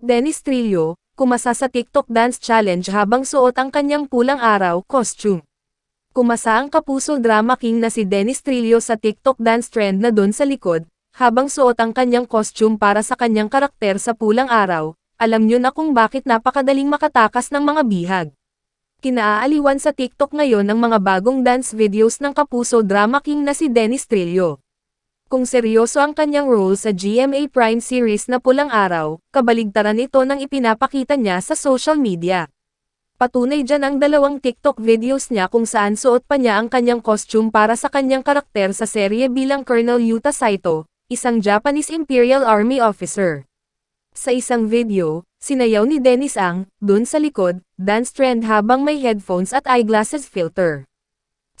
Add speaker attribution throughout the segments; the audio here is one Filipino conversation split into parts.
Speaker 1: Dennis Trillo, kumasa sa TikTok Dance Challenge habang suot ang kanyang pulang araw costume. Kumasa ang kapuso drama king na si Dennis Trillo sa TikTok dance trend na doon sa likod, habang suot ang kanyang costume para sa kanyang karakter sa pulang araw, alam nyo na kung bakit napakadaling makatakas ng mga bihag. Kinaaaliwan sa TikTok ngayon ang mga bagong dance videos ng kapuso drama king na si Dennis Trillo. Kung seryoso ang kanyang role sa GMA Prime series na Pulang Araw, kabaligtaran ito ng ipinapakita niya sa social media. Patunay dyan ang dalawang TikTok videos niya kung saan suot pa niya ang kanyang costume para sa kanyang karakter sa serye bilang Colonel Yuta Saito, isang Japanese Imperial Army officer. Sa isang video, sinayaw ni Dennis ang, dun sa likod, dance trend habang may headphones at eyeglasses filter.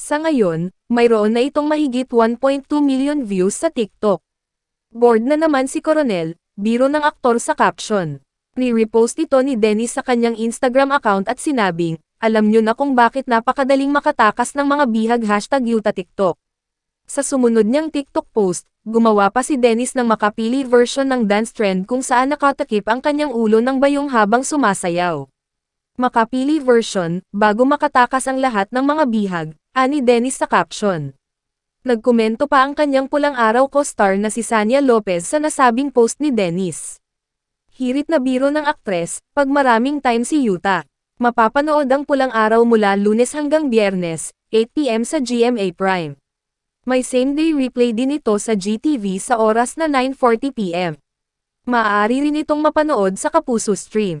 Speaker 1: Sa ngayon, mayroon na itong mahigit 1.2 million views sa TikTok. Bored na naman si Coronel, biro ng aktor sa caption. Ni-repost ito ni Dennis sa kanyang Instagram account at sinabing, alam nyo na kung bakit napakadaling makatakas ng mga bihag hashtag Yuta TikTok. Sa sumunod niyang TikTok post, gumawa pa si Dennis ng makapili version ng dance trend kung saan nakatakip ang kanyang ulo ng bayong habang sumasayaw. Makapili version, bago makatakas ang lahat ng mga bihag, ani Dennis sa caption. Nagkomento pa ang kanyang pulang araw co-star na si Sanya Lopez sa nasabing post ni Dennis. Hirit na biro ng aktres, pag maraming time si Yuta. Mapapanood ang pulang araw mula lunes hanggang biyernes, 8pm sa GMA Prime. May same-day replay din ito sa GTV sa oras na 9.40pm. Maaari rin itong mapanood sa Kapuso Stream.